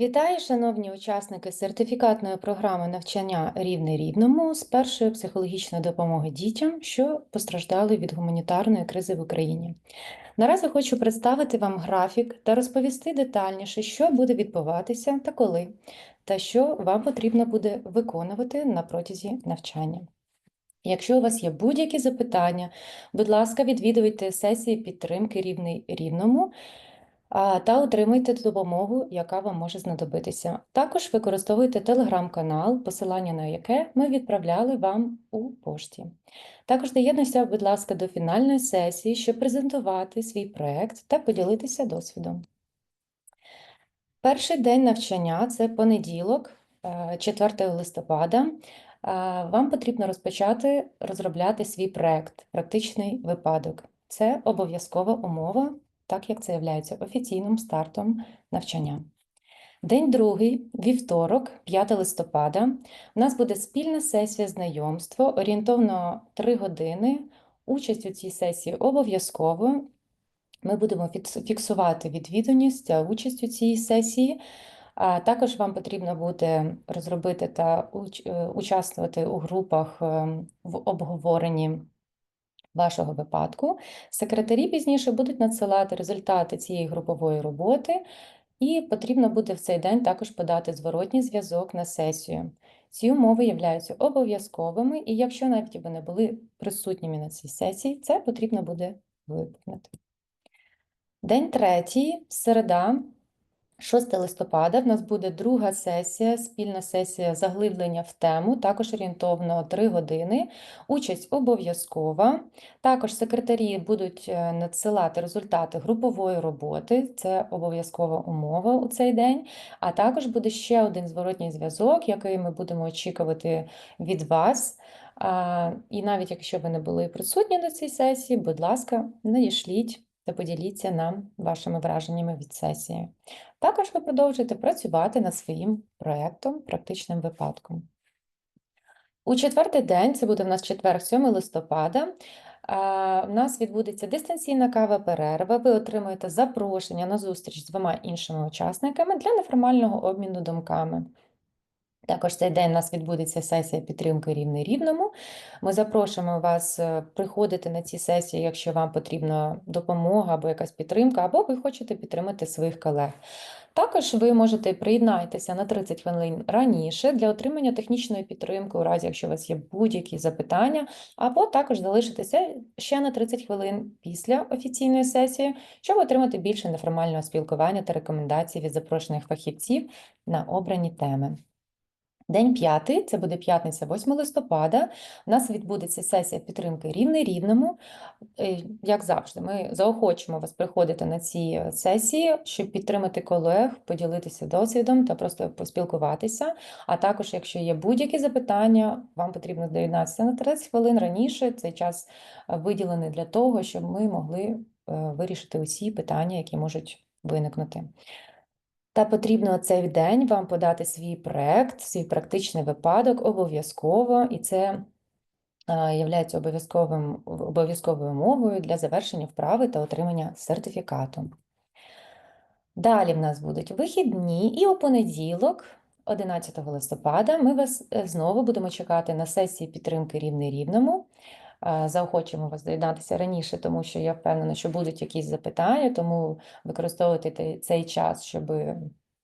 Вітаю, шановні учасники сертифікатної програми навчання рівне рівному з першої психологічної допомоги дітям, що постраждали від гуманітарної кризи в Україні. Наразі хочу представити вам графік та розповісти детальніше, що буде відбуватися та коли, та що вам потрібно буде виконувати на протязі навчання. Якщо у вас є будь-які запитання, будь ласка, відвідуйте сесії підтримки рівний рівному та отримуйте допомогу, яка вам може знадобитися. Також використовуйте телеграм-канал, посилання на яке ми відправляли вам у пошті. Також доєднуйся, будь ласка, до фінальної сесії, щоб презентувати свій проект та поділитися досвідом. Перший день навчання це понеділок, е, 4 листопада. Е, Вам потрібно розпочати розробляти свій проект, практичний випадок. Це обов'язкова умова, так як це є офіційним стартом навчання. День другий, вівторок, 5 листопада, у нас буде спільна сесія знайомства, орієнтовно 3 години. Участь у цій сесії обов'язково. Ми будемо фіксувати відвідуваність та участь у цій сесії. А також вам потрібно буде розробити та е, участвувати у групах ем, в обговоренні вашого випадку. Секретарі пізніше будуть надсилати результати цієї групової роботи, і потрібно буде в цей день також подати зворотній зв'язок на сесію. Ці умови являються обов'язковими, і якщо навіть ви не були присутніми на цій сесії, це потрібно буде виповнити. День третій, середа, 6 листопада, в нас буде друга сесія, спільна сесія заглиблення в тему, також орієнтовно 3 години. Участь обов'язкова. Також секретарі будуть е, надсилати результати групової роботи, це обов'язкова умова у цей день. А також буде ще один зворотній зв'язок, який ми будемо очікувати від вас. І навіть якщо ви не були присутні на цій сесії, будь ласка, надішліть та поділіться нам вашими враженнями від сесії. Також ви продовжуєте працювати над своїм проєктом, практичним випадком. У четвертий день, це буде в нас четвер, 7 листопада, в нас відбудеться дистанційна кава перерва. Ви отримуєте запрошення на зустріч з двома іншими учасниками для неформального обміну думками. Також цей день у нас відбудеться сесія підтримки рівний рівному. Ми запрошуємо вас е, приходити на ці сесії, якщо вам потрібна допомога або якась підтримка, або ви хочете підтримати своїх колег. Також ви можете приєднатися на 30 хвилин раніше для отримання технічної підтримки, у разі якщо у вас є будь-які запитання, або також залишитися ще на 30 хвилин після офіційної сесії, щоб отримати більше неформального спілкування та рекомендацій від запрошених фахівців на обрані теми. День п'ятий, це буде п'ятниця, 8 листопада. У нас відбудеться сесія підтримки рівний рівному. Е, Як завжди, ми заохочуємо вас приходити на ці е, сесії, щоб підтримати колег, поділитися досвідом та просто поспілкуватися. А також, якщо є будь-які запитання, вам потрібно доєднатися на 30 хвилин раніше. Цей час е, виділений для того, щоб ми могли вирішити усі питання, які можуть виникнути. Та потрібно цей день вам подати свій проект, свій практичний випадок обов'язково, і це є обов'язковим обов'язковою умовою для завершення вправи та отримання сертифікату. Далі в нас будуть вихідні, і у понеділок, 11 листопада, ми вас е, знову будемо чекати на сесії підтримки рівний рівному. Заохочуємо вас доєднатися раніше, тому що я впевнена, що будуть якісь запитання, тому використовуйте цей час, щоб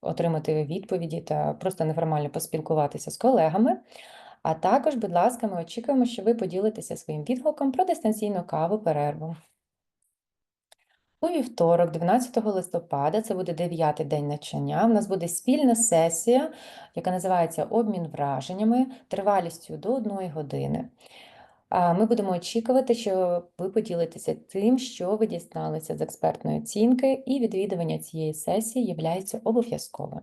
отримати відповіді та просто неформально поспілкуватися з колегами. А також, будь ласка, ми очікуємо, що ви поділитеся своїм відгуком про дистанційну каву перерву. У вівторок, 12 листопада, це буде дев'ятий день навчання. У нас буде спільна сесія, яка називається Обмін враженнями тривалістю до одної години. Ми будемо очікувати, що ви поділитеся тим, що ви дізналися з експертної оцінки, і відвідування цієї сесії є обов'язковим.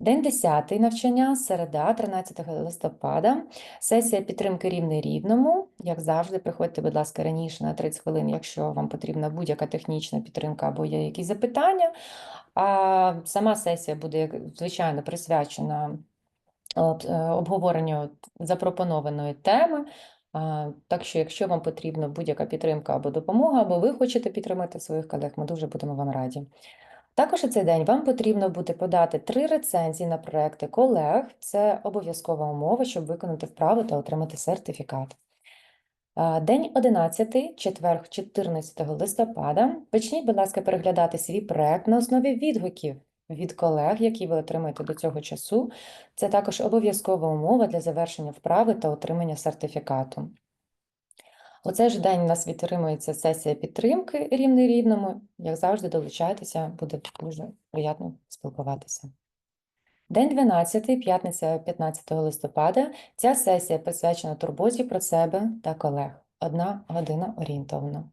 День 10 навчання, середа, 13 листопада, сесія підтримки рівний рівному. Як завжди, приходьте, будь ласка, раніше на 30 хвилин, якщо вам потрібна будь-яка технічна підтримка або є якісь запитання. А сама сесія буде, звичайно, присвячена е, обговоренню запропонованої теми. Так що, якщо вам потрібна будь-яка підтримка або допомога, або ви хочете підтримати своїх колег, ми дуже будемо вам раді. Також у цей день вам потрібно буде подати три рецензії на проекти колег. Це обов'язкова умова, щоб виконати вправу та отримати сертифікат. День 11, четверг, 14 листопада. Почніть, будь ласка, переглядати свій проект на основі відгуків від колег, які ви отримаєте до цього часу. Це також обов'язкова умова для завершення вправи та отримання сертифікату. У цей же день у нас відтримується сесія підтримки рівний рівному. Як завжди, долучайтеся, буде дуже приємно спілкуватися. День 12, п'ятниця 15 листопада. Ця сесія присвячена турботі про себе та колег. Одна година орієнтовно.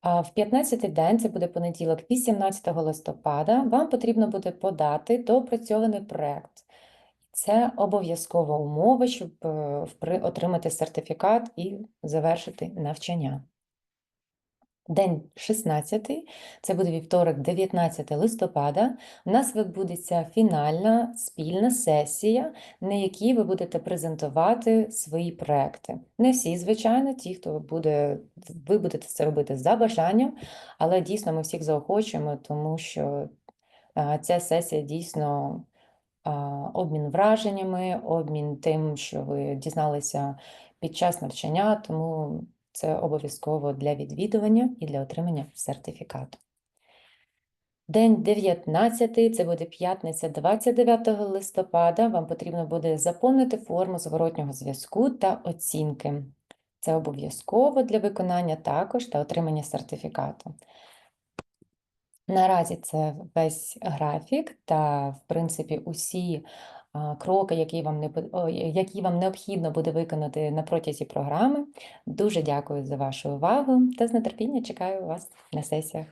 А в 15-й день, це буде понеділок, 18 листопада, вам потрібно буде подати доопрацьований проект. Це обов'язкова умова, щоб е, отримати сертифікат і завершити навчання. День 16, це буде вівторок, 19 листопада. У нас відбудеться фінальна спільна сесія, на якій ви будете презентувати свої проекти. Не всі, звичайно, ті, хто буде, ви будете це робити за бажанням, але дійсно ми всіх заохочуємо, тому що ця сесія дійсно обмін враженнями, обмін тим, що ви дізналися під час навчання, тому це обов'язково для відвідування і для отримання сертифікату. День 19, це буде п'ятниця 29 листопада. Вам потрібно буде заповнити форму зворотнього зв'язку та оцінки. Це обов'язково для виконання також та отримання сертифікату. Наразі це весь графік та, в принципі, усі кроки, які вам, не, які вам необхідно буде виконати на протязі програми. Дуже дякую за вашу увагу та з нетерпінням чекаю вас на сесіях.